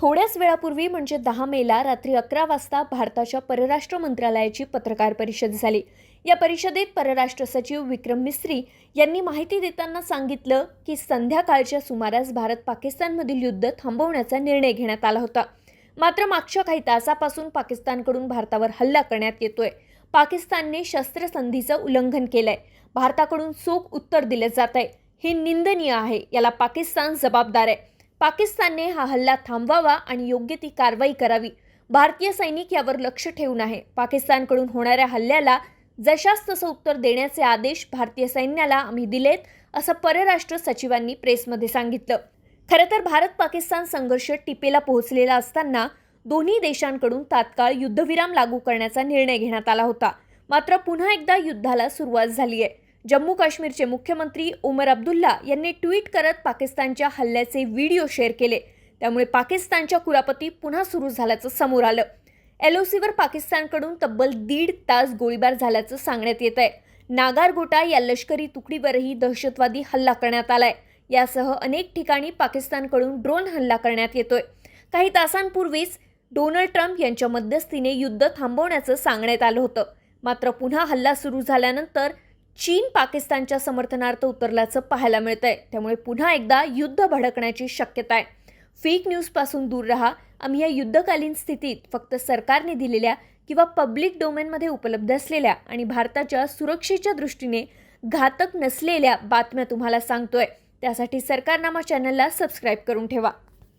थोड्याच वेळापूर्वी म्हणजे दहा मेला रात्री अकरा वाजता भारताच्या परराष्ट्र मंत्रालयाची पत्रकार परिषद झाली. या परिषदेत परराष्ट्र सचिव विक्रम मिस्त्री यांनी माहिती देताना सांगितलं की संध्याकाळच्या सुमारास भारत पाकिस्तानमधील युद्ध थांबवण्याचा निर्णय घेण्यात आला होता. मात्र मागच्या काही तासापासून पाकिस्तानकडून भारतावर हल्ला करण्यात येतोय. पाकिस्तानने शस्त्रसंधीचं उल्लंघन केलंय. भारताकडून चोख उत्तर दिलं जात आहे हे निंदनीय आहे. याला पाकिस्तान जबाबदार आहे. पाकिस्तानने हा हल्ला थांबवावा आणि योग्य ती कारवाई करावी. भारतीय सैनिक यावर लक्ष ठेवून आहे. पाकिस्तानकडून होणाऱ्या हल्ल्याला जशास तसं उत्तर देण्याचे आदेश भारतीय सैन्याला आम्ही दिलेत असं परराष्ट्र सचिवांनी प्रेसमध्ये सांगितलं. खरं तर भारत पाकिस्तान संघर्ष टिपेला पोहोचलेला असताना दोन्ही देशांकडून तात्काळ युद्धविराम लागू करण्याचा निर्णय घेण्यात आला होता. मात्र पुन्हा एकदा युद्धाला सुरुवात झाली आहे जम्मू काश्मीरचे मुख्यमंत्री उमर अब्दुल्ला यांनी ट्विट करत पाकिस्तानच्या हल्ल्याचे व्हिडिओ शेअर केले. त्यामुळे पाकिस्तानच्या कुरापती पुन्हा सुरू झाल्याचं समोर आलं. एलओसीवर पाकिस्तानकडून तब्बल दीड तास गोळीबार झाल्याचं सांगण्यात येत आहे नागारगोटा या लष्करी तुकडीवरही दहशतवादी हल्ला करण्यात आलाय. यासह अनेक ठिकाणी पाकिस्तानकडून ड्रोन हल्ला करण्यात येतोय. काही तासांपूर्वीच डोनाल्ड ट्रम्प यांच्या मध्यस्थीने युद्ध थांबवण्याचं सांगण्यात आलं होतं. मात्र पुन्हा हल्ला सुरू झाल्यानंतर चीन पाकिस्तानच्या समर्थनार्थ उतरल्याचं पाहायला मिळतंय. त्यामुळे पुन्हा एकदा युद्ध भडकण्याची शक्यता आहे. फेक न्यूजपासून दूर राहा. आम्ही या युद्धकालीन स्थितीत फक्त सरकारने दिलेल्या किंवा पब्लिक डोमेनमध्ये उपलब्ध असलेल्या आणि भारताच्या सुरक्षेच्या दृष्टीने घातक नसलेल्या बातम्या तुम्हाला सांगतोय. त्यासाठी सरकारनामा चॅनलला सबस्क्राईब करून ठेवा.